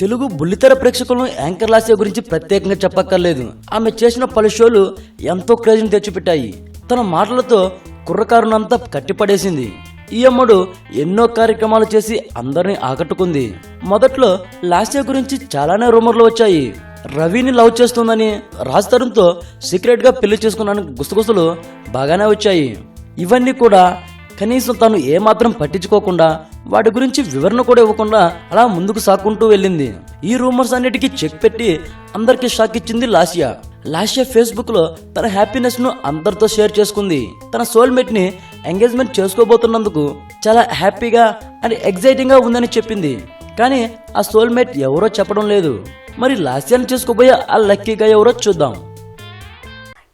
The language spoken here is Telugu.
తెలుగు బుల్లితెర ప్రేక్షకులను యాంకర్ లాస్య గురించి ప్రత్యేకంగా చెప్పక్కర్లేదు. ఆమె చేసిన పలు షోలు ఎంతో క్రేజ్ని తెచ్చిపెట్టాయి. తన మాటలతో కుర్రకారునంతా కట్టిపడేసింది. ఈ అమ్మడు ఎన్నో కార్యక్రమాలు చేసి అందరిని ఆకట్టుకుంది. మొదట్లో లాస్య గురించి చాలానే రూమర్లు వచ్చాయి. రవిని లవ్ చేస్తుందని రాజ్ తరుణ్తో సీక్రెట్గా పెళ్ళి చేసుకున్నాను గుసగుసలు బాగానే వచ్చాయి. ఇవన్నీ కూడా కనీసం తను ఏమాత్రం పట్టించుకోకుండా వాటి గురించి వివరణ కూడా ఇవ్వకుండా అలా ముందుకు సాక్కుంటూ వెళ్ళింది. ఈ రూమర్స్ అన్నిటికీ చెక్ పెట్టి అందరికీ షాక్ ఇచ్చింది లాసియా. లాసియా ఫేస్బుక్లో తన హ్యాపీనెస్ను అందరితో షేర్ చేసుకుంది. తన సోల్మేట్ని ఎంగేజ్మెంట్ చేసుకోబోతున్నందుకు చాలా హ్యాపీగా అండ్ ఎగ్జైటింగ్గా ఉందని చెప్పింది. కానీ ఆ సోల్మేట్ ఎవరో చెప్పడం లేదు. మరి లాస్యాన్ని చేసుకోబోయే ఆ లక్కీగా ఎవరో చూద్దాం.